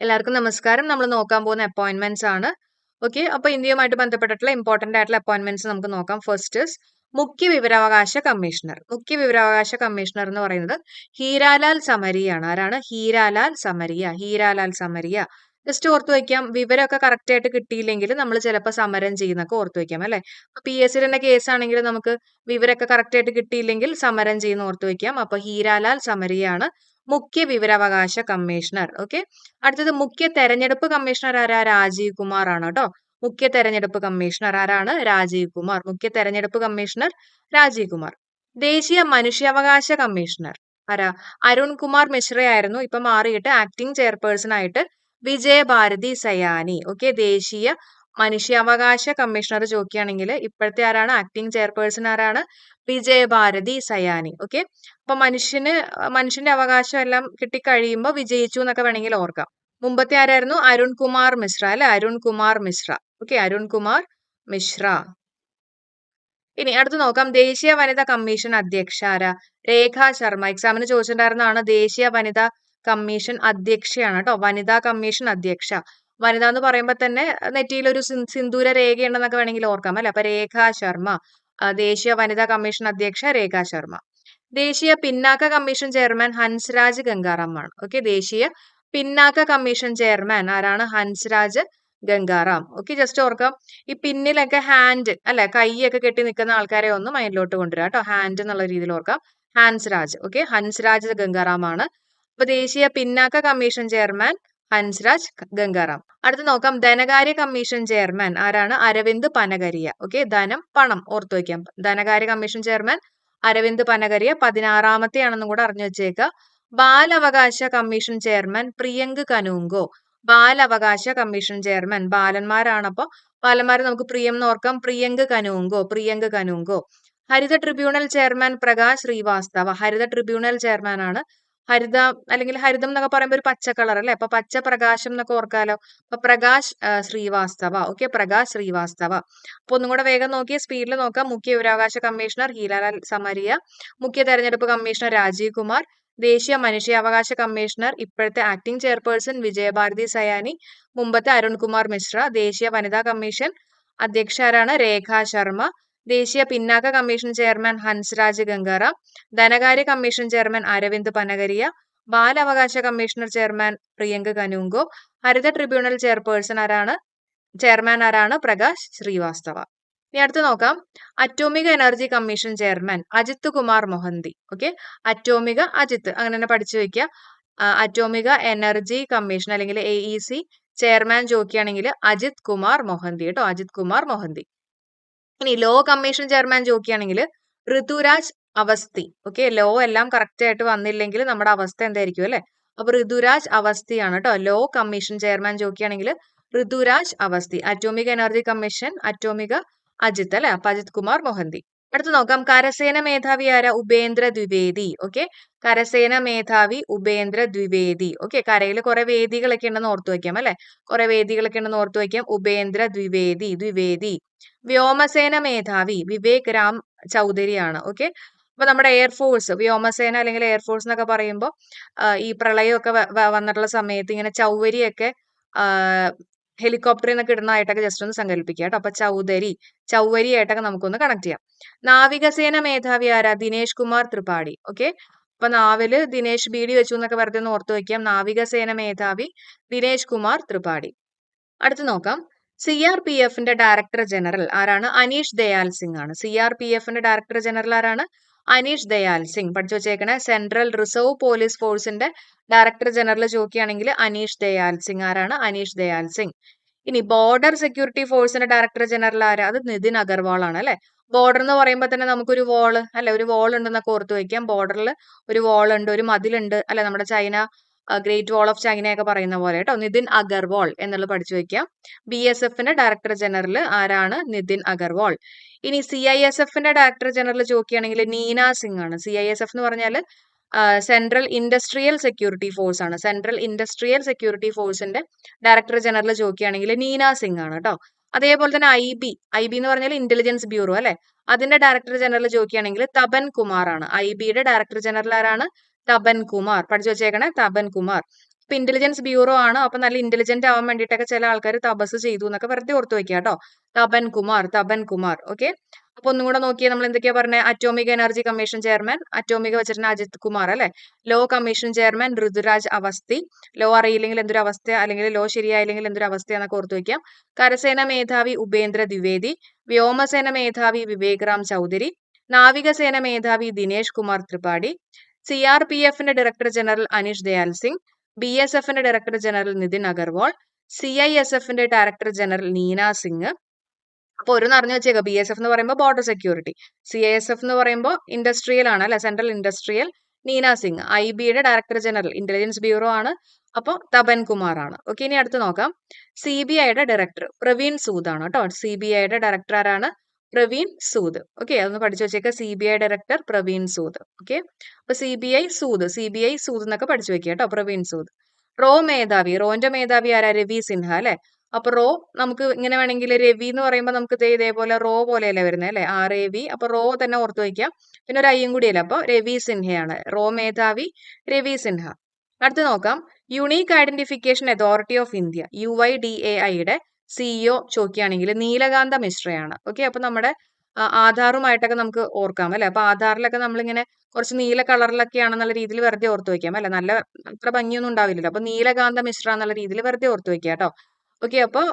എല്ലാവർക്കും നമസ്കാരം. നമ്മൾ നോക്കാൻ പോകുന്ന അപ്പോയിന്റ്മെന്റ്സ് ആണ്. ഓക്കെ അപ്പൊ ഇന്ത്യയുമായിട്ട് ബന്ധപ്പെട്ടിട്ടുള്ള ഇമ്പോർട്ടന്റ് ആയിട്ടുള്ള അപ്പോയിന്റ്മെന്റ്സ് നമുക്ക് നോക്കാം. ഫസ്റ്റ് മുഖ്യ വിവരാവകാശ കമ്മീഷണർ. മുഖ്യ വിവരാവകാശ കമ്മീഷണർ എന്ന് പറയുന്നത് ഹീരാലാൽ സമരിയാണ്. ആരാണ്? ഹീരാലാൽ സമരിയ. ഹീരാലാൽ സമരിയ. ജസ്റ്റ് ഓർത്തു വയ്ക്കാം വിവരമൊക്കെ കറക്റ്റ് ആയിട്ട് കിട്ടിയില്ലെങ്കിൽ നമ്മൾ ചിലപ്പോൾ സമരം ചെയ്യുന്നൊക്കെ ഓർത്തു വയ്ക്കാം അല്ലെ? പി എസ് സിയുടെ കേസ് ആണെങ്കിൽ നമുക്ക് വിവരമൊക്കെ കറക്റ്റ് ആയിട്ട് കിട്ടിയില്ലെങ്കിൽ സമരം ചെയ്യുന്ന ഓർത്തു വയ്ക്കാം അപ്പൊ ഹീരാലാൽ സമരിയാണ്. മുഖ്യ വിവരാവകാശ കമ്മീഷണർ. ഓക്കെ? അടുത്തത് മുഖ്യ തെരഞ്ഞെടുപ്പ് കമ്മീഷണർ ആരാ? രാജീവ് കുമാർ ആണ് കേട്ടോ. മുഖ്യ തെരഞ്ഞെടുപ്പ് കമ്മീഷണർ ആരാണ്? രാജീവ് കുമാർ. മുഖ്യ തെരഞ്ഞെടുപ്പ് കമ്മീഷണർ രാജീവ് കുമാർ. ദേശീയ മനുഷ്യാവകാശ കമ്മീഷണർ ആരാ? അരുൺ കുമാർ മിശ്രയായിരുന്നു ഇപ്പൊ മാറിയിട്ട് ആക്ടിംഗ് ചെയർപേഴ്സൺ ആയിട്ട് വിജയഭാരതി സയാനി. ഓക്കെ? ദേശീയ മനുഷ്യാവകാശ കമ്മീഷണർ ചോദിക്കുകയാണെങ്കിൽ ഇപ്പോഴത്തെ ആരാണ്? ആക്ടിംഗ് ചെയർപേഴ്സൺ ആരാണ്? വിജയഭാരതി സയാനി. ഓക്കെ അപ്പൊ മനുഷ്യന് മനുഷ്യന്റെ അവകാശം എല്ലാം കിട്ടിക്കഴിയുമ്പോൾ വിജയിച്ചു എന്നൊക്കെ വേണമെങ്കിൽ ഓർക്കാം. മുമ്പത്തെ ആരായിരുന്നു? അരുൺ കുമാർ മിശ്ര അല്ലെ? അരുൺ കുമാർ മിശ്ര. ഓക്കെ അരുൺ കുമാർ മിശ്ര. ഇനി അടുത്ത് നോക്കാം. ദേശീയ വനിതാ കമ്മീഷൻ അധ്യക്ഷ ആരാ? രേഖ ശർമ്മ. എക്സാമിന് ചോദിച്ചിട്ടുണ്ടായിരുന്നതാണ് ദേശീയ വനിതാ കമ്മീഷൻ അധ്യക്ഷയാണ് കേട്ടോ. വനിതാ കമ്മീഷൻ അധ്യക്ഷ. വനിത എന്ന് പറയുമ്പോൾ തന്നെ നെറ്റിയിൽ ഒരു സിന്ദൂര രേഖയുണ്ടെന്നൊക്കെ വേണമെങ്കിൽ ഓർക്കാം അല്ലെ? അപ്പൊ രേഖ ശർമ്മ ദേശീയ വനിതാ കമ്മീഷൻ അധ്യക്ഷ രേഖ ശർമ്മ. ദേശീയ പിന്നാക്ക കമ്മീഷൻ ചെയർമാൻ ഹൻസ്രാജ് ഗംഗാറാം ആണ് ഓക്കെ ദേശീയ പിന്നാക്ക കമ്മീഷൻ ചെയർമാൻ ആരാണ്? ഹൻസ്രാജ് ഗംഗാറാം. ഓക്കെ ജസ്റ്റ് ഓർക്കാം ഈ പിന്നിലൊക്കെ ഹാൻഡ് അല്ലെ? കൈയൊക്കെ കെട്ടി നിൽക്കുന്ന ആൾക്കാരെ ഒന്ന് മൈൻഡിലോട്ട് കൊണ്ടുവരാം കേട്ടോ. ഹാൻഡ് എന്നുള്ള രീതിയിൽ ഓർക്കാം. ഹാൻസ്രാജ്. ഓക്കെ ഹൻസ്രാജ് ഗംഗാറാം ആണ് അപ്പൊ ദേശീയ പിന്നാക്ക കമ്മീഷൻ ചെയർമാൻ ഹൻസ്രാജ് ഗംഗാറാം. അടുത്ത് നോക്കാം. ധനകാര്യ കമ്മീഷൻ ചെയർമാൻ ആരാണ്? അരവിന്ദ് പനകരിയ ഓക്കെ ധനം പണം ഓർത്തു വയ്ക്കാം. ധനകാര്യ കമ്മീഷൻ ചെയർമാൻ അരവിന്ദ് പനകരിയ പതിനാറാമത്തെ ആണെന്നും കൂടെ അറിഞ്ഞു വെച്ചേക്ക. ബാലവകാശ കമ്മീഷൻ ചെയർമാൻ പ്രിയങ്ക് കനൂങ്കോ. ബാലവകാശ കമ്മീഷൻ ചെയർമാൻ ബാലന്മാരാണ് ബാലന്മാരെ നമുക്ക് പ്രിയം എന്ന് ഓർക്കാം. പ്രിയങ്ക് കനൂങ്കോ പ്രിയങ്ക് കനൂങ്കോ. ഹരിത ട്രിബ്യൂണൽ ചെയർമാൻ പ്രകാശ് ശ്രീവാസ്തവ. ഹരിത ട്രിബ്യൂണൽ ചെയർമാൻ ആണ് ഹരിത അല്ലെങ്കിൽ ഹരിതം എന്നൊക്കെ പറയുമ്പോൾ ഒരു പച്ച കളർ അല്ലെ? അപ്പൊ പച്ച പ്രകാശം എന്നൊക്കെ ഓർക്കാലോ? അപ്പൊ പ്രകാശ് ശ്രീവാസ്തവ. ഓക്കെ പ്രകാശ് ശ്രീവാസ്തവ. അപ്പൊ ഒന്നും കൂടെ വേഗം നോക്കി സ്പീഡിൽ നോക്കാം. മുഖ്യ വിവരാവകാശ കമ്മീഷണർ ഹീലാലാൽ സമരിയ മുഖ്യ തെരഞ്ഞെടുപ്പ് കമ്മീഷണർ രാജീവ് കുമാർ ദേശീയ മനുഷ്യാവകാശ കമ്മീഷണർ ഇപ്പോഴത്തെ ആക്ടിംഗ് ചെയർപേഴ്സൺ വിജയഭാരതി സയാനി മുമ്പത്തെ അരുൺകുമാർ മിശ്ര ദേശീയ വനിതാ കമ്മീഷൻ അധ്യക്ഷരാണ് രേഖ ശർമ്മ ദേശീയ പിന്നാക്ക കമ്മീഷൻ ചെയർമാൻ ഹൻസ്രാജ് ഗംഗാറാം ധനകാര്യ കമ്മീഷൻ ചെയർമാൻ അരവിന്ദ് പനഗരിയ ബാലാവകാശ കമ്മീഷണർ ചെയർമാൻ പ്രിയങ്ക കനൂങ്കോ ഹരിത ട്രിബ്യൂണൽ ചെയർപേഴ്സൺ ആരാണ് ചെയർമാൻ ആരാണ് പ്രകാശ് ശ്രീവാസ്തവ. ഇനി അടുത്ത് നോക്കാം. Atomic energy commission chairman Ajit Kumar Mohanty. Okay? Atomic Ajit അങ്ങനെ തന്നെ പഠിച്ചു വെക്കുക അറ്റോമിക എനർജി കമ്മീഷൻ അല്ലെങ്കിൽ എ ഇ സി ചെയർമാൻ ചോദിക്കുകയാണെങ്കിൽ അജിത് കുമാർ മൊഹന്തി കേട്ടോ അജിത് കുമാർ മൊഹന്തി. ഇനി ലോ കമ്മീഷൻ ചെയർമാൻ ചോദിക്കുകയാണെങ്കിൽ ഋതുരാജ് അവസ്ഥി ഓക്കെ ലോ എല്ലാം കറക്റ്റ് ആയിട്ട് വന്നില്ലെങ്കിൽ നമ്മുടെ അവസ്ഥ എന്തായിരിക്കും അല്ലെ? അപ്പൊ ഋതുരാജ് അവസ്ഥയാണ് കേട്ടോ ലോ കമ്മീഷൻ ചെയർമാൻ ചോദിക്കുകയാണെങ്കിൽ Rituraj Awasthi atomic energy commission atomic Ajit അല്ലെ? അപ്പൊ അജിത് കുമാർ മൊഹന്തി. അടുത്ത് നോക്കാം. കരസേന മേധാവി ആരാ? ഉപേന്ദ്ര ദ്വിവേദി. ഓക്കെ കരസേന മേധാവി ഉപേന്ദ്ര ദ്വിവേദി. ഓക്കെ കരയിൽ കുറെ വേദികളൊക്കെ ഉണ്ടെന്ന് ഓർത്തു വയ്ക്കാം അല്ലെ? കുറെ വേദികളൊക്കെ ഉണ്ടെന്ന് ഓർത്തു വയ്ക്കാം. ഉപേന്ദ്ര ദ്വിവേദി ദ്വിവേദി. വ്യോമസേന മേധാവി വിവേക് രാം ചൗധരിയാണ്. ഓക്കെ അപ്പൊ നമ്മുടെ എയർഫോഴ്സ് വ്യോമസേന അല്ലെങ്കിൽ എയർഫോഴ്സ് എന്നൊക്കെ പറയുമ്പോൾ ഈ പ്രളയമൊക്കെ വന്നിട്ടുള്ള സമയത്ത് ഇങ്ങനെ ചൗവരിയൊക്കെ ഹെലികോപ്റ്ററിൽ നിന്നൊക്കെ ഇടുന്നതായിട്ടൊക്കെ ജസ്റ്റ് ഒന്ന് സങ്കല്പിക്കുക കേട്ടോ. അപ്പൊ ചൗധരി ചൗവരി ആയിട്ടൊക്കെ നമുക്കൊന്ന് കണക്ട് ചെയ്യാം. നാവികസേന മേധാവി ആരാ? ദിനേശ് കുമാർ ത്രിപാഠി. ഓക്കെ അപ്പൊ നാവിൽ ദിനേശ് ബി ഡി വെച്ചു എന്നൊക്കെ വെറുതെ ഓർത്തു വയ്ക്കാം നാവികസേന മേധാവി ദിനേശ് കുമാർ ത്രിപാഠി. അടുത്ത് നോക്കാം. സി ആർ പി എഫിന്റെ ഡയറക്ടർ ജനറൽ ആരാണ്? അനീഷ് ദയാൽ സിംഗ് ആണ്. സി ആർ പി എഫിന്റെ ഡയറക്ടർ ജനറൽ ആരാണ്? അനീഷ് ദയാൽ സിംഗ് പഠിച്ചു വെച്ചേക്കണേ സെൻട്രൽ റിസർവ് പോലീസ് ഫോഴ്സിന്റെ ഡയറക്ടർ ജനറൽ ചോദിക്കുകയാണെങ്കിൽ അനീഷ് ദയാൽ സിംഗ്. ആരാണ്? അനീഷ് ദയാൽ സിംഗ്. ഇനി ബോർഡർ സെക്യൂരിറ്റി ഫോഴ്സിന്റെ ഡയറക്ടർ ജനറൽ ആരാ? അത് നിതിൻ അഗർവാൾ ആണ് അല്ലെ? ബോർഡർ എന്ന് പറയുമ്പോൾ തന്നെ നമുക്കൊരു വാൾ അല്ലെ? ഒരു വാൾ ഉണ്ടെന്നൊക്കെ ഓർത്ത് വയ്ക്കാം ബോർഡറിൽ ഒരു വാൾ ഉണ്ട് ഒരു മതിലുണ്ട് അല്ലെ? നമ്മുടെ ചൈന ഗ്രേറ്റ് വാൾ ഓഫ് ചൈനയൊക്കെ പറയുന്ന പോലെ കേട്ടോ. നിതിൻ അഗർവാൾ എന്നുള്ളത് പഠിച്ചു വെക്കാം. ബി എസ് എഫിന്റെ ഡയറക്ടർ ജനറൽ ആരാണ്? നിതിൻ അഗർവാൾ. ഇനി സി ഐ എസ് എഫിന്റെ ഡയറക്ടർ ജനറൽ ചോദിക്കുകയാണെങ്കിൽ നീന സിംഗ് ആണ് സി ഐ എസ് എഫ് എന്ന് പറഞ്ഞാൽ സെൻട്രൽ ഇൻഡസ്ട്രിയൽ സെക്യൂരിറ്റി ഫോഴ്സ് ആണ്. സെൻട്രൽ ഇൻഡസ്ട്രിയൽ സെക്യൂരിറ്റി ഫോഴ്സിന്റെ ഡയറക്ടർ ജനറൽ ചോദിക്കുകയാണെങ്കിൽ നീന സിംഗ് ആണ് കേട്ടോ. അതേപോലെ തന്നെ ഐ ബി ഐ ബി എന്ന് പറഞ്ഞാൽ ഇന്റലിജൻസ് ബ്യൂറോ അല്ലെ? അതിന്റെ ഡയറക്ടർ ജനറൽ ചോദിക്കുകയാണെങ്കിൽ തപൻ കുമാർ ആണ് ഐ ബിയുടെ ഡയറക്ടർ ജനറൽ ആരാണ്? തപൻ കുമാർ പഠിച്ചു വെച്ചേക്കണേ തപൻ കുമാർ. ഇപ്പൊ ഇന്റലിജൻസ് ബ്യൂറോ ആണ്. അപ്പൊ നല്ല ഇന്റലിജന്റ് ആവാൻ വേണ്ടിയിട്ടൊക്കെ ചില ആൾക്കാർ തപസ് ചെയ്തു എന്നൊക്കെ വെറുതെ ഓർത്ത് വെക്കുക കേട്ടോ. തപൻ കുമാർ തപൻ കുമാർ ഓക്കെ? അപ്പൊ ഒന്നും കൂടെ നോക്കിയാൽ നമ്മൾ എന്തൊക്കെയാ പറഞ്ഞത് atomic energy commission chairman atomic വെച്ചിട്ട് അജിത് കുമാർ അല്ലെ? Law commission chairman Rituraj Awasthi law അറിയില്ലെങ്കിൽ എന്തൊരു അവസ്ഥ? അല്ലെങ്കിൽ ലോ ശരിയായില്ലെങ്കിൽ എന്തൊരു അവസ്ഥ ഓർത്ത് വെക്കാം കരസേന മേധാവി ഉപേന്ദ്ര ദ്വിവേദി. വ്യോമസേന മേധാവി വിവേക് റാം ചൗധരി. നാവികസേന മേധാവി Dinesh Kumar Tripathi. C R P എഫിന്റെ director general Anish Dayal Singh B S എഫിന്റെ director general Nitin Agarwal C I S എഫിന്റെ ഡയറക്ടർ ജനറൽ നീന സിംഗ്. അപ്പോൾ ഒരു അറിഞ്ഞു വെച്ചേക്കാം. ബി എസ് എഫ് എന്ന് പറയുമ്പോൾ border security C I S F എന്ന് പറയുമ്പോൾ ഇൻഡസ്ട്രിയൽ ആണ് അല്ലെ? Central industrial Neena Singh. I ബിയുടെ ഡയറക്ടർ ജനറൽ ഇന്റലിജൻസ് ബ്യൂറോ ആണ്. അപ്പോൾ തപൻ കുമാർ ആണ്. ഓക്കെ ഇനി അടുത്ത് നോക്കാം. സി ബി ഐയുടെ ഡയറക്ടർ പ്രവീൺ സൂദ് ആണ് കേട്ടോ. സി ബി ഐയുടെ ഡയറക്ടർ ആരാണ്? പ്രവീൺ സൂദ്. ഓക്കെ അതൊന്ന് പഠിച്ചു വെച്ചേക്കുക C B I director Praveen Sood. Okay അപ്പൊ C B I Sood. C B I Sood എന്നൊക്കെ പഠിച്ചു വെക്കുക കേട്ടോ പ്രവീൺ സൂദ്. റോ മേധാവി. റോന്റെ മേധാവി ആരാ? രവി സിൻഹ അല്ലെ? അപ്പൊ റോ നമുക്ക് ഇങ്ങനെ വേണമെങ്കിൽ രവി എന്ന് പറയുമ്പോൾ നമുക്ക് ഇതേപോലെ റോ പോലെയല്ലേ വരുന്നത് അല്ലെ? ആർ എ വി അപ്പൊ റോ തന്നെ ഓർത്തു വയ്ക്കാം പിന്നെ ഒരു അയ്യും കൂടിയല്ല? അപ്പൊ രവി സിൻഹയാണ്. റോ മേധാവി രവി സിൻഹ. അടുത്ത് നോക്കാം. Unique identification authority of India U I D A ഐയുടെ സിഇഒ ചോദിക്കുകയാണെങ്കിൽ നീലകാന്ത മിശ്രയാണ്. ഓക്കെ അപ്പൊ നമ്മുടെ ആധാറുമായിട്ടൊക്കെ നമുക്ക് ഓർക്കാം അല്ലെ? അപ്പൊ ആധാറിലൊക്കെ നമ്മളിങ്ങനെ കുറച്ച് നീല കളറിലൊക്കെയാണ് നല്ല രീതിയിൽ വെറുതെ ഓർത്ത് വെക്കാം അല്ലെ? നല്ല അത്ര ഭംഗിയൊന്നും ഉണ്ടാവില്ലല്ലോ. അപ്പൊ നീലകാന്ത മിശ്ര എന്നുള്ള രീതിയിൽ വെറുതെ ഓർത്ത് വെക്കാം കേട്ടോ. ഓക്കെ അപ്പോൾ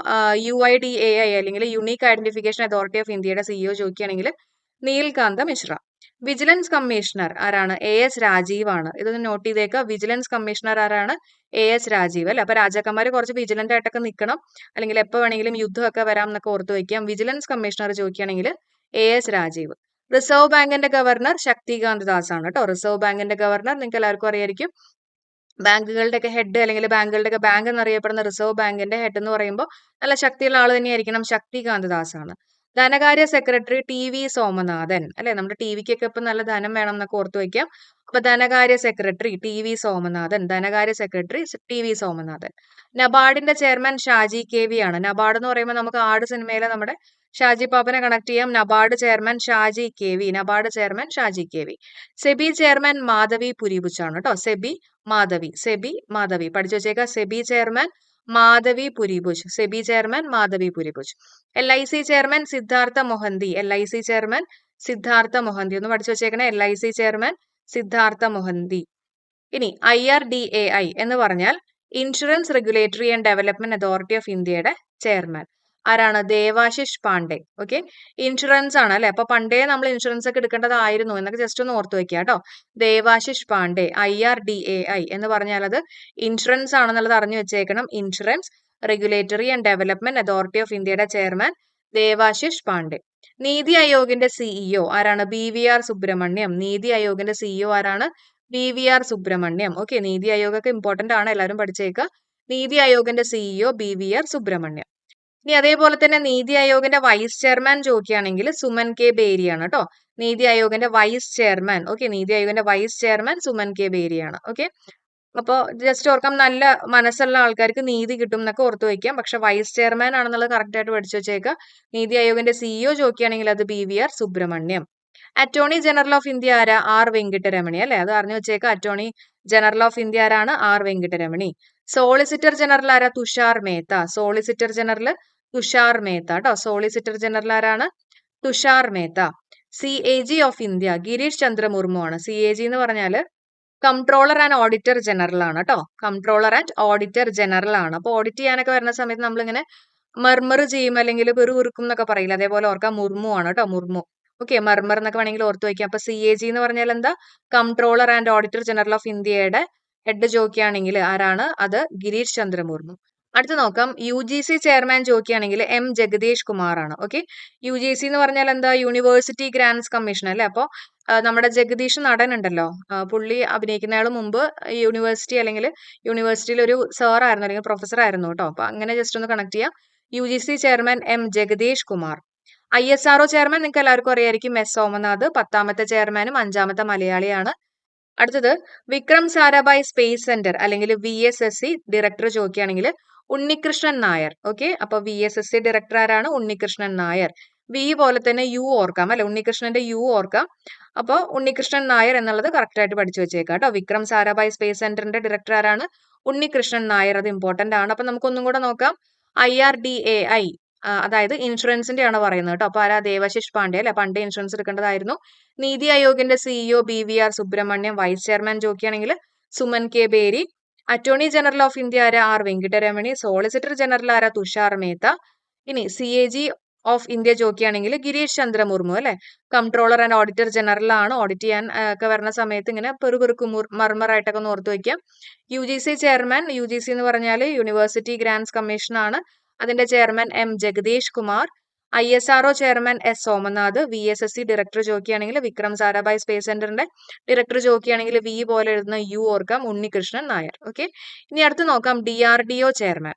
U I D A I അല്ലെങ്കിൽ യുണീക്ക് ഐഡന്റിഫിക്കേഷൻ അതോറിറ്റി ഓഫ് ഇന്ത്യയുടെ സിഇഒ ചോദിക്കുകയാണെങ്കിൽ നീൽകാന്ത മിശ്ര. വിജിലൻസ് കമ്മീഷണർ ആരാണ്? എ എസ് രാജീവ് ആണ് ഇതൊന്ന് നോട്ട് ചെയ്തേക്കുക വിജിലൻസ് കമ്മീഷണർ ആരാണ്? എ. എസ് രാജീവ് അല്ലെ? അപ്പൊ രാജാക്കന്മാർ കുറച്ച് വിജിലന്റ് ആയിട്ടൊക്കെ നിൽക്കണം അല്ലെങ്കിൽ എപ്പോൾ വേണമെങ്കിലും യുദ്ധമൊക്കെ വരാം എന്നൊക്കെ ഓർത്ത് വയ്ക്കാം വിജിലൻസ് കമ്മീഷണർ ചോദിക്കുകയാണെങ്കിൽ എ. എസ് രാജീവ്. റിസർവ് ബാങ്കിന്റെ ഗവർണർ ശക്തികാന്ത് ദാസ് ആണ് കേട്ടോ. റിസർവ് ബാങ്കിന്റെ ഗവർണർ നിങ്ങൾക്ക് എല്ലാവർക്കും അറിയായിരിക്കും. ബാങ്കുകളുടെ ഒക്കെ ഹെഡ് അല്ലെങ്കിൽ ബാങ്കുകളുടെ ഒക്കെ ബാങ്ക് എന്നറിയപ്പെടുന്ന റിസർവ് ബാങ്കിന്റെ ഹെഡ് എന്ന് പറയുമ്പോൾ നല്ല ശക്തിയുള്ള ആൾ തന്നെയായിരിക്കണം ശക്തികാന്ത് ദാസ് ആണ്. ധനകാര്യ സെക്രട്ടറി ടി വി സോമനാഥൻ. അല്ലെ? നമ്മുടെ ടി വിക്കൊക്കെ ഇപ്പൊ നല്ല ധനം വേണം എന്നൊക്കെ ഓർത്ത് വയ്ക്കാം അപ്പൊ ധനകാര്യ സെക്രട്ടറി ടി വി സോമനാഥൻ ധനകാര്യ സെക്രട്ടറി ടി വി സോമനാഥൻ. നബാർഡിന്റെ ചെയർമാൻ ഷാജി കെ വി ആണ്. നബാർഡ് എന്ന് പറയുമ്പോൾ നമുക്ക് ആട് സിനിമയിലെ നമ്മുടെ ഷാജി പാപ്പനെ കണക്ട് ചെയ്യാം. NABARD chairman Shaji K V NABARD chairman Shaji K V. SEBI chairman Madhabi പുരിപുച്ചാണ് കേട്ടോ. SEBI Madhabi SEBI Madhabi. പഠിച്ചു വെച്ചേക്ക. SEBI chairman Madhabi Puri Buch SEBI chairman Madhabi Puri Buch. L I C chairman Siddhartha Mohanty L I C chairman Siddhartha Mohanty. ഒന്ന് പഠിച്ചു വെച്ചേക്കണേ L I C chairman Siddhartha Mohanty. ഇനി I R D A I എന്ന് പറഞ്ഞാൽ insurance regulatory and development authority of ഇന്ത്യയുടെ chairman. ആരാണ്? Devashish Pandey. Okay insurance ആണ് അല്ലെ? അപ്പൊ പണ്ടേ നമ്മൾ ഇൻഷുറൻസ് ഒക്കെ എടുക്കേണ്ടതായിരുന്നു എന്നൊക്കെ ജസ്റ്റ് ഒന്ന് ഓർത്ത് വെക്കുക കേട്ടോ. Devashish Pandey I R D A I എന്ന് പറഞ്ഞാൽ അത് ഇൻഷുറൻസ് ആണെന്നുള്ളത് അറിഞ്ഞു വെച്ചേക്കണം. Insurance regulatory and development authority of ഇന്ത്യയുടെ ചെയർമാൻ ദേവാശിഷ് പാണ്ഡെ. നീതി ആയോഗിന്റെ സിഇഒ ആരാണ്? B V R Subrahmanyam. Niti ആയോഗിന്റെ CEO ആരാണ്? B V R Subrahmanyam. Okay Niti ആയോഗൊക്കെ important ആണ്. എല്ലാവരും പഠിച്ചേക്കുക Niti ആയോഗിന്റെ CEO B V R Subrahmanyam. ഇനി അതേപോലെ തന്നെ നീതി ആയോഗിന്റെ വൈസ് ചെയർമാൻ ചോദിക്കുകയാണെങ്കിൽ സുമൻ കെ ബേരിയാണ് കേട്ടോ നീതി ആയോഗിന്റെ വൈസ് ചെയർമാൻ ഓക്കെ നീതി ആയോഗിന്റെ വൈസ് ചെയർമാൻ സുമൻ കെ ബേരിയാണ്. ഓക്കെ അപ്പോൾ ജസ്റ്റ് ഓർക്കാം നല്ല മനസ്സുള്ള ആൾക്കാർക്ക് നീതി കിട്ടും എന്നൊക്കെ ഓർത്ത് വയ്ക്കാം പക്ഷെ വൈസ് ചെയർമാൻ ആണെന്നുള്ളത് കറക്റ്റ് ആയിട്ട് പഠിച്ചു വെച്ചേക്കുക നീതി ആയോഗിന്റെ സിഇഒ ചോദിക്കുകയാണെങ്കിൽ അത് B V R Subrahmanyam. Attorney general of India ആരാ? ആർ വെങ്കിട്ടരമണി അല്ലെ? അത് അറിഞ്ഞു വെച്ചേക്കുക അറ്റോർണി ജനറൽ ഓഫ് ഇന്ത്യ ആരാണ്? ആർ വെങ്കിട്ടരമണി. സോളിസിറ്റർ ജനറൽ ആരാ? തുഷാർ മേത്ത. സോളിസിറ്റർ ജനറൽ തുഷാർ മേത്ത കേട്ടോ സോളിസിറ്റർ ജനറൽ ആരാണ്? Tushar Mehta. C A G of India Girish Chandra Murmu ആണ്. സി എ ജി എന്ന് പറഞ്ഞാൽ കംട്രോളർ ആൻഡ് ഓഡിറ്റർ ജനറൽ ആണ് കേട്ടോ കംട്രോളർ ആൻഡ് ഓഡിറ്റർ ജനറൽ ആണ്. അപ്പോൾ ഓഡിറ്റ് ചെയ്യാനൊക്കെ വരുന്ന സമയത്ത് നമ്മളിങ്ങനെ മർമർ ചെയ്യും അല്ലെങ്കിൽ പെറു ഉറുക്കും എന്നൊക്കെ പറയില്ല. അതേപോലെ ഓർക്കാം മുർമു ആണ് കേട്ടോ മുർമു. ഓക്കെ മർമർ എന്നൊക്കെ വേണമെങ്കിൽ ഓർത്ത് വയ്ക്കാം. അപ്പൊ സി എ ജി എന്ന് പറഞ്ഞാൽ എന്താ? Comptroller and auditor general of ഇന്ത്യയുടെ ഹെഡ് ജോക്കിയാണെങ്കിൽ ആരാണ്? അത് ഗിരീഷ് ചന്ദ്ര മുർമു. അടുത്ത് നോക്കാം. യു ജി സി ചെയർമാൻ ചോദിക്കുകയാണെങ്കിൽ എം ജഗദീഷ് കുമാറാണ്. ഓക്കെ യു ജി സി എന്ന് പറഞ്ഞാൽ എന്താ? യൂണിവേഴ്സിറ്റി ഗ്രാൻഡ്സ് കമ്മീഷൻ അല്ലേ? അപ്പോൾ നമ്മുടെ ജഗദീഷ് നടൻ ഉണ്ടല്ലോ പുള്ളി അഭിനയിക്കുന്നയാൾ മുമ്പ് യൂണിവേഴ്സിറ്റി അല്ലെങ്കിൽ യൂണിവേഴ്സിറ്റിയിൽ ഒരു സാർ ആയിരുന്നു അല്ലെങ്കിൽ പ്രൊഫസർ ആയിരുന്നു കേട്ടോ. അപ്പോൾ അങ്ങനെ ജസ്റ്റ് ഒന്ന് കണക്ട് ചെയ്യാം. U G C chairman M Jagadish Kumar. I S R O chairman നിങ്ങൾക്ക് എല്ലാവർക്കും അറിയായിരിക്കും. എസ് സോമനാഥ് പത്താമത്തെ ചെയർമാനും അഞ്ചാമത്തെ മലയാളിയാണ്. അടുത്തത് വിക്രം സാരാഭായ് സ്പേസ് സെന്റർ അല്ലെങ്കിൽ V S S C director ചോദിക്കുകയാണെങ്കിൽ ഉണ്ണികൃഷ്ണൻ നായർ. ഓക്കെ? അപ്പൊ V S S C director ആരാണ്? ഉണ്ണികൃഷ്ണൻ നായർ. വി പോലെ തന്നെ യു ഓർക്കാം അല്ലെ? ഉണ്ണികൃഷ്ണന്റെ യു ഓർക്കാം. അപ്പോൾ ഉണ്ണികൃഷ്ണൻ നായർ എന്നുള്ളത് കറക്റ്റ് ആയിട്ട് പഠിച്ചു വെച്ചേക്കാം കേട്ടോ. വിക്രം സാരാഭായ് സ്പേസ് സെന്ററിന്റെ ഡയറക്ടർ ആരാണ്? ഉണ്ണികൃഷ്ണൻ നായർ. അത് ഇമ്പോർട്ടന്റ് ആണ്. അപ്പൊ നമുക്കൊന്നും കൂടെ നോക്കാം. I R D A I അതായത് ഇൻഷുറൻസിന്റെ ആണ് പറയുന്നത് കേട്ടോ. അപ്പൊ ആരാ? ദേവശിഷ് പാണ്ഡ്യ അല്ലെ? പണ്ട് ഇൻഷുറൻസ് എടുക്കേണ്ടതായിരുന്നു. Niti ആയോഗിന്റെ CEO B V R Subrahmanyam vice chairman ചോദിക്കുകയാണെങ്കിൽ Suman K Beri attorney general of India ആരാ? ആർ. വെങ്കിട്ടരമണി. സോളിസിറ്റർ ജനറൽ ആരാ? തുഷാർ മേത്ത. ഇനി C A G of India ചോദിക്കുകയാണെങ്കിൽ ഗിരീഷ് ചന്ദ്ര മുർമു അല്ലെ? കംട്രോളർ ആൻഡ് ഓഡിറ്റർ ജനറൽ ആണ്. ഓഡിറ്റ് ചെയ്യാൻ ഒക്കെ വരുന്ന സമയത്ത് ഇങ്ങനെ പെറുപെറുക്കും മർമറായിട്ടൊക്കെ ഒന്ന് ഓർത്ത് വയ്ക്കാം U G C chairman U G C എന്ന് പറഞ്ഞാൽ യൂണിവേഴ്സിറ്റി ഗ്രാൻഡ്സ് കമ്മീഷൻ ആണ്. അതിന്റെ chairman M Jagadish Kumar. I S R chairman S Somanath V S S C director ജോക്കിയാണെങ്കിൽ Vikram Sarabhai space സെന്ററിന്റെ ഡയറക്ടർ ജോക്കിയാണെങ്കിൽ വി പോലെ എഴുതുന്ന യു ഓർക്കാം ഉണ്ണികൃഷ്ണൻ നായർ. ഓക്കെ ഇനി അടുത്ത് നോക്കാം D R D O chairman.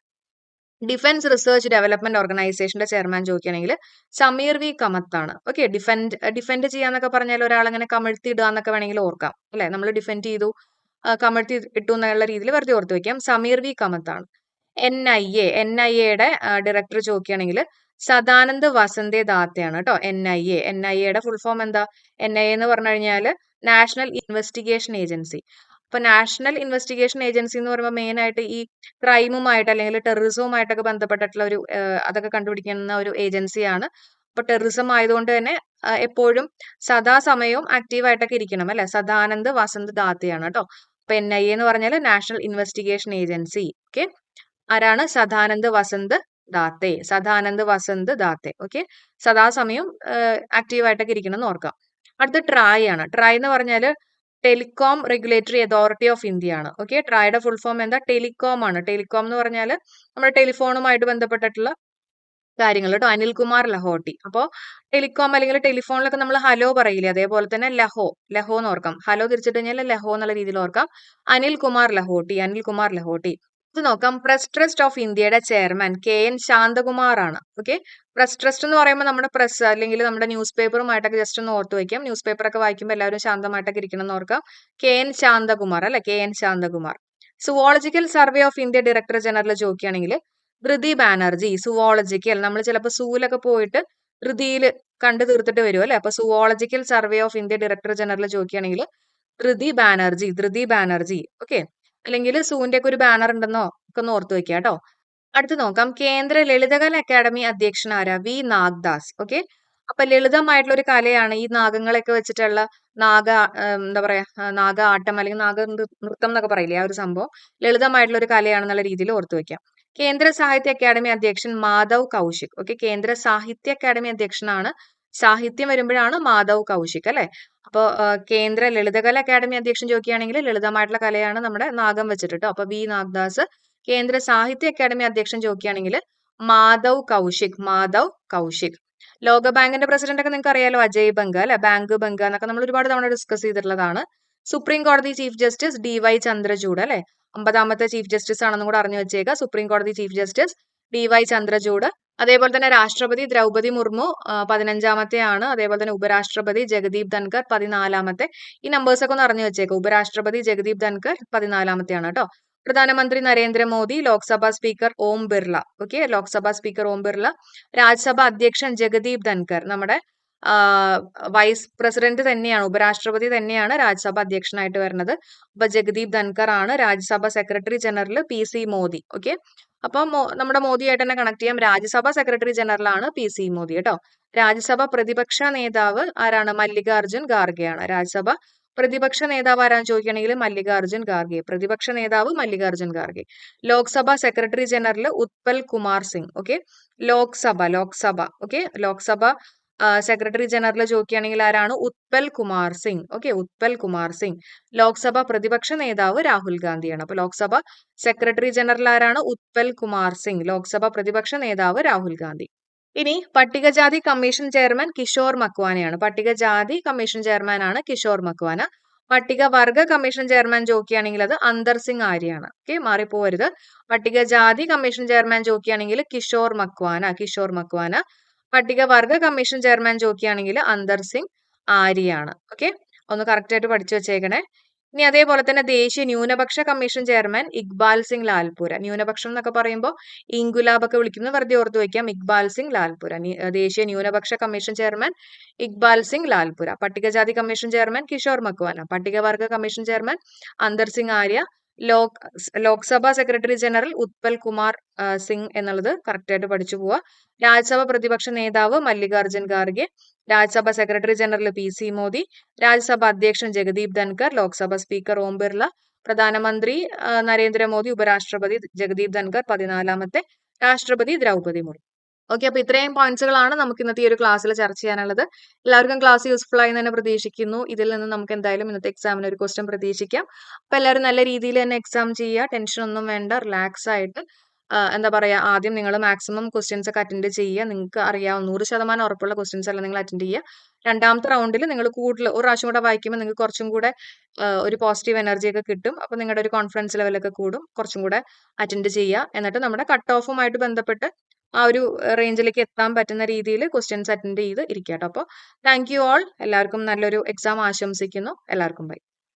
Defence research development ഓർഗനൈസേഷന്റെ ചെയർമാൻ ചോദിക്കുകയാണെങ്കിൽ സമീർ വി കമത്താണ്. ഓക്കെ ഡിഫെൻഡ് ഡിഫെൻഡ് ചെയ്യാന്നൊക്കെ പറഞ്ഞാൽ ഒരാൾ അങ്ങനെ കമഴ്ത്തി ഇടുക എന്നൊക്കെ വേണമെങ്കിൽ ഓർക്കാം. അല്ലെ? നമ്മൾ ഡിഫെൻഡ് ചെയ്തു കമഴ്ത്തി ഇട്ടു എന്നുള്ള രീതിയിൽ വെറുതെ ഓർത്ത് വെക്കാം. Sameer V കമത്താണ്. N I A N I എയുടെ ഡയറക്ടർ ചോദിക്കുകയാണെങ്കിൽ സദാനന്ദ് വസന്തേ ദാത്തയാണ് കേട്ടോ N I A N I എയുടെ ഫുൾ ഫോം എന്താ? എൻ ഐ എ എന്ന് പറഞ്ഞു കഴിഞ്ഞാൽ നാഷണൽ ഇൻവെസ്റ്റിഗേഷൻ ഏജൻസി അപ്പൊ നാഷണൽ ഇൻവെസ്റ്റിഗേഷൻ ഏജൻസി എന്ന് പറയുമ്പോൾ മെയിൻ ആയിട്ട് ഈ ക്രൈമുമായിട്ട് അല്ലെങ്കിൽ ടെററിസവുമായിട്ടൊക്കെ ബന്ധപ്പെട്ടിട്ടുള്ള ഒരു അതൊക്കെ കണ്ടുപിടിക്കുന്ന ഒരു ഏജൻസിയാണ് അപ്പൊ ടെററിസം ആയതുകൊണ്ട് തന്നെ എപ്പോഴും സദാസമയവും ആക്റ്റീവായിട്ടൊക്കെ ഇരിക്കണം അല്ലെ? സദാനന്ദ് വസന്ത് ദാത്തയാണ് കേട്ടോ. അപ്പൊ എൻ ഐ എന്ന് പറഞ്ഞാൽ നാഷണൽ ഇൻവെസ്റ്റിഗേഷൻ ഏജൻസി ഓക്കെ ആരാണ്? സദാനന്ദ് വസന്ത് ദാത്തെ സദാനന്ദ് വസന്ത് ദാത്തേ. ഓക്കെ സദാസമയം ആക്റ്റീവ് ആയിട്ടൊക്കെ ഇരിക്കണം എന്ന് ഓർക്കാം. അടുത്ത ട്രായ് ആണ്. ട്രായ് എന്ന് പറഞ്ഞാൽ telecom regulatory authority of India ആണ് ഓക്കെ ട്രായുടെ ഫുൾ ഫോം എന്താ? ടെലികോം ആണ്. ടെലികോം എന്ന് പറഞ്ഞാൽ നമ്മുടെ ടെലിഫോണുമായിട്ട് ബന്ധപ്പെട്ടിട്ടുള്ള കാര്യങ്ങൾ കേട്ടോ. അനിൽകുമാർ ലഹോട്ടി. അപ്പോൾ ടെലികോം അല്ലെങ്കിൽ ടെലിഫോണിലൊക്കെ നമ്മൾ ഹലോ പറയില്ലേ? അതേപോലെ തന്നെ ലഹോ ലഹോ എന്ന് ഓർക്കാം. ഹലോ തിരിച്ചിട്ട് കഴിഞ്ഞാൽ ലഹോ എന്നുള്ള രീതിയിൽ ഓർക്കാം. അനിൽകുമാർ ലഹോട്ടി അനിൽകുമാർ ലഹോട്ടി. ഇത് നോക്കാം. പ്രസ് ട്രസ്റ്റ് ഓഫ് ഇന്ത്യയുടെ ചെയർമാൻ കെ എൻ ശാന്തകുമാറാണ്. ഓക്കെ പ്രസ് ട്രസ്റ്റ് എന്ന് പറയുമ്പോൾ നമ്മുടെ പ്രസ് അല്ലെങ്കിൽ നമ്മുടെ ന്യൂസ് പേപ്പറുമായിട്ടൊക്കെ ജസ്റ്റ് ഒന്ന് ഓർത്ത് വയ്ക്കാം. ന്യൂസ് പേപ്പറൊക്കെ വായിക്കുമ്പോൾ എല്ലാവരും ശാന്തമായിട്ടൊക്കെ ഇരിക്കണം എന്ന് ഓർക്കാം. കെ എൻ ശാന്തകുമാർ അല്ലെ? K N Shanthakumar. Zoological survey of India director general ചോദിക്കുകയാണെങ്കിൽ ധൃതി ബാനർജി സുവോളജിക്കൽ നമ്മൾ ചിലപ്പോൾ സൂലൊക്കെ പോയിട്ട് ധൃതിയിൽ കണ്ടു തീർത്തിട്ട് വരും അല്ലെ? അപ്പൊ zoological survey of India director general ചോദിക്കുകയാണെങ്കിൽ ധൃതി ബാനർജി ധൃതി ബാനർജി ഓക്കെ അല്ലെങ്കിൽ സൂന്റെ ഒക്കെ ഒരു ബാനർ ഉണ്ടെന്നോ ഒക്കെ ഒന്ന് ഓർത്ത് വെക്കുക കേട്ടോ. അടുത്ത് നോക്കാം. കേന്ദ്ര ലളിതകല അക്കാദമി അധ്യക്ഷൻ ആരാ? വി നാഗ്ദാസ്. ഓക്കെ? അപ്പൊ ലളിതമായിട്ടുള്ള ഒരു കലയാണ് ഈ നാഗങ്ങളൊക്കെ വെച്ചിട്ടുള്ള നാഗ എന്താ പറയാ നാഗ ആട്ടം അല്ലെങ്കിൽ നാഗ നൃത്തം എന്നൊക്കെ പറയില്ലേ ആ ഒരു സംഭവം. ലളിതമായിട്ടുള്ള ഒരു കലയാണെന്നുള്ള രീതിയിൽ ഓർത്തു വെക്കാം കേന്ദ്ര സാഹിത്യ അക്കാദമി അധ്യക്ഷൻ മാധവ് കൗശിക്. ഓക്കെ? കേന്ദ്ര സാഹിത്യ അക്കാദമി അധ്യക്ഷനാണ് സാഹിത്യം വരുമ്പോഴാണ് മാധവ് കൗശിക് അല്ലെ? അപ്പൊ കേന്ദ്ര ലളിതകല അക്കാദമി അധ്യക്ഷൻ ചോദിക്കുകയാണെങ്കിൽ ലളിതമായിട്ടുള്ള കലയാണ് നമ്മുടെ നാഗം വെച്ചിട്ട് ട്ടോ അപ്പൊ വി നാഗ്ദാസ് കേന്ദ്ര സാഹിത്യ അക്കാദമി അധ്യക്ഷൻ ചോദിക്കുകയാണെങ്കിൽ മാധവ് കൗശിക് മാധവ് കൗശിക്. ലോകബാങ്കിന്റെ പ്രസിഡന്റ് ഒക്കെ നിങ്ങൾക്ക് അറിയാലോ അജയ് ബംഗ അല്ലെ? ബാങ്ക് ബംഗ എന്നൊക്കെ നമ്മൾ ഒരുപാട് തവണ ഡിസ്കസ് ചെയ്തിട്ടുള്ളതാണ്. സുപ്രീം കോടതി chief justice D Y Chandrachud അല്ലെ? അമ്പതാമത്തെ ചീഫ് ജസ്റ്റിസ് ആണെന്നും കൂടെ അറിഞ്ഞു വെച്ചേക്കുക സുപ്രീം കോടതി chief justice D Y Chandrachud അതേപോലെ തന്നെ രാഷ്ട്രപതി ദ്രൗപതി മുർമു പതിനഞ്ചാമത്തെ ആണ് അതേപോലെ തന്നെ ഉപരാഷ്ട്രപതി ജഗദീപ് ധൻകർ പതിനാലാമത്തെ. ഈ നമ്പേഴ്സ് ഒക്കെ ഒന്ന് അറിഞ്ഞു വെച്ചേക്കും. ഉപരാഷ്ട്രപതി ജഗദീപ് ധൻകർ പതിനാലാമത്തെ ആണ് കേട്ടോ. പ്രധാനമന്ത്രി Narendra Modi Lok Sabha speaker Om Birla. Okay Lok Sabha speaker Om Birla. Rajya Sabha അധ്യക്ഷൻ ജഗദീപ് ധൻകർ നമ്മുടെ വൈസ് പ്രസിഡന്റ് തന്നെയാണ് ഉപരാഷ്ട്രപതി തന്നെയാണ് രാജ്യസഭ അധ്യക്ഷനായിട്ട് വരുന്നത്. അപ്പൊ ജഗദീപ് ധൻകർ ആണ് Rajya Sabha secretary general P C Modi. Okay അപ്പൊ നമ്മുടെ മോദിയായിട്ട് തന്നെ കണക്ട് ചെയ്യാം. രാജ്യസഭ സെക്രട്ടറി ജനറൽ ആണ് പി സി മോദി കേട്ടോ. രാജ്യസഭ പ്രതിപക്ഷ നേതാവ് ആരാണ്? മല്ലികാർജുൻ ഖാർഗെയാണ്. രാജ്യസഭ പ്രതിപക്ഷ നേതാവ് ആരാന്ന് ചോദിക്കുകയാണെങ്കിൽ മല്ലികാർജുൻ ഖാർഗെ പ്രതിപക്ഷ നേതാവ് Mallikarjun Kharge. Lok Sabha secretary general Utpal Kumar Singh okay Lok Sabha Lok Sabha okay Lok Sabha secretary general ചോദിക്കുകയാണെങ്കിൽ ആരാണ്? ഉത്പൽ കുമാർ സിംഗ്. ഓക്കെ ഉത്പൽ കുമാർ സിംഗ്. ലോക്സഭ പ്രതിപക്ഷ നേതാവ് രാഹുൽ ഗാന്ധിയാണ്. അപ്പൊ ലോക്സഭ സെക്രട്ടറി ജനറൽ ആരാണ്? ഉത്പൽ കുമാർ സിംഗ്. ലോക്സഭ പ്രതിപക്ഷ നേതാവ് രാഹുൽ ഗാന്ധി. ഇനി പട്ടികജാതി കമ്മീഷൻ ചെയർമാൻ കിഷോർ മക്വാനയാണ്. പട്ടികജാതി കമ്മീഷൻ ചെയർമാൻ ആണ് കിഷോർ മക്വാന. പട്ടികവർഗ കമ്മീഷൻ ചെയർമാൻ ചോദിക്കുകയാണെങ്കിൽ അത് അന്തർ സിംഗ് ആര്യയാണ്. ഓക്കെ മാറിപ്പോവരുത്. പട്ടികജാതി കമ്മീഷൻ ചെയർമാൻ ചോദിക്കുകയാണെങ്കിൽ കിഷോർ മക്വാന. കിഷോർ മക്വാന. പട്ടികവർഗ കമ്മീഷൻ ചെയർമാൻ ചോദിക്കുകയാണെങ്കിൽ അന്തർ സിംഗ് ആര്യയാണ് ഓക്കെ? ഒന്ന് കറക്റ്റ് ആയിട്ട് പഠിച്ചു വെച്ചേക്കണേ. ഇനി അതേപോലെ തന്നെ ദേശീയ ന്യൂനപക്ഷ കമ്മീഷൻ ചെയർമാൻ ഇക്ബാൽ സിംഗ് ലാൽപുര. ന്യൂനപക്ഷം എന്നൊക്കെ പറയുമ്പോൾ ഇംഗുലാബ് ഒക്കെ വിളിക്കുന്നത് വെറുതെ ഓർത്ത് വയ്ക്കാം. ഇക്ബാൽ സിംഗ് ലാൽപുര. ദേശീയ ന്യൂനപക്ഷ കമ്മീഷൻ ചെയർമാൻ ഇക്ബാൽ സിംഗ് ലാൽപുര. പട്ടികജാതി കമ്മീഷൻ ചെയർമാൻ കിഷോർ മക്വാന. പട്ടികവർഗ commission chairman Antar Singh Arya. Lok Lok Sabha secretary general Utpal Kumar Singh എന്നുള്ളത് കറക്റ്റ് ആയിട്ട് പഠിച്ചു പോവുക രാജ്യസഭ പ്രതിപക്ഷ നേതാവ് Mallikarjun Kharge Rajya Sabha secretary general P C Modi Rajya Sabha അധ്യക്ഷൻ ജഗദീപ് ധൻകർ ലോക്സഭ സ്പീക്കർ ഓം ബിർള പ്രധാനമന്ത്രി നരേന്ദ്രമോദി ഉപരാഷ്ട്രപതി ജഗദീപ് ധൻകർ പതിനാലാമത്തെ രാഷ്ട്രപതി ദ്രൗപദി മുർമു ഓക്കെ അപ്പൊ ഇത്രയും പോയിന്റ്സുകളാണ് നമുക്ക് ഇന്നത്തെ ഈ ഒരു ക്ലാസ്സിൽ ചർച്ച ചെയ്യാനുള്ളത്. എല്ലാവർക്കും ക്ലാസ് യൂസ്ഫുൾ ആയി തന്നെ പ്രതീക്ഷിക്കുന്നു. ഇതിൽ നിന്ന് നമുക്ക് എന്തായാലും ഇന്നത്തെ എക്സാമിന് ഒരു ക്വസ്റ്റ്യൻ പ്രതീക്ഷിക്കാം. അപ്പൊ എല്ലാവരും നല്ല രീതിയിൽ തന്നെ എക്സാം ചെയ്യുക. ടെൻഷൻ ഒന്നും വേണ്ട. റിലാക്സ് ആയിട്ട് എന്താ പറയാ ആദ്യം നിങ്ങൾ മാക്സിമം ക്വസ്റ്റ്യൻസ് ഒക്കെ അറ്റൻഡ് ചെയ്യുക. നിങ്ങൾക്ക് അറിയാവുന്ന നൂറ് ശതമാനം ഉറപ്പുള്ള ക്വസ്റ്റ്യൻസ് എല്ലാം നിങ്ങൾ അറ്റൻഡ് ചെയ്യുക. രണ്ടാമത്തെ റൗണ്ടിൽ നിങ്ങൾ കൂടുതൽ ഒരു പ്രാവശ്യം കൂടെ വായിക്കുമ്പോൾ നിങ്ങൾക്ക് കുറച്ചും കൂടെ ഒരു പോസിറ്റീവ് എനർജി ഒക്കെ കിട്ടും. അപ്പോൾ നിങ്ങളുടെ ഒരു കോൺഫിഡൻസ് ലെവലൊക്കെ കൂടും. കുറച്ചും കൂടെ അറ്റൻഡ് ചെയ്യുക. എന്നിട്ട് നമ്മുടെ കട്ട് ഓഫുമായിട്ട് ബന്ധപ്പെട്ട് ആ ഒരു റേഞ്ചിലേക്ക് എത്താൻ പറ്റുന്ന രീതിയിൽ ക്വസ്റ്റ്യൻസ് അറ്റൻഡ് ചെയ്ത് ഇരിക്കുക കേട്ടോ അപ്പോൾ താങ്ക് യു ഓൾ എല്ലാവർക്കും നല്ലൊരു എക്സാം ആശംസിക്കുന്നു. എല്ലാവർക്കും ബൈ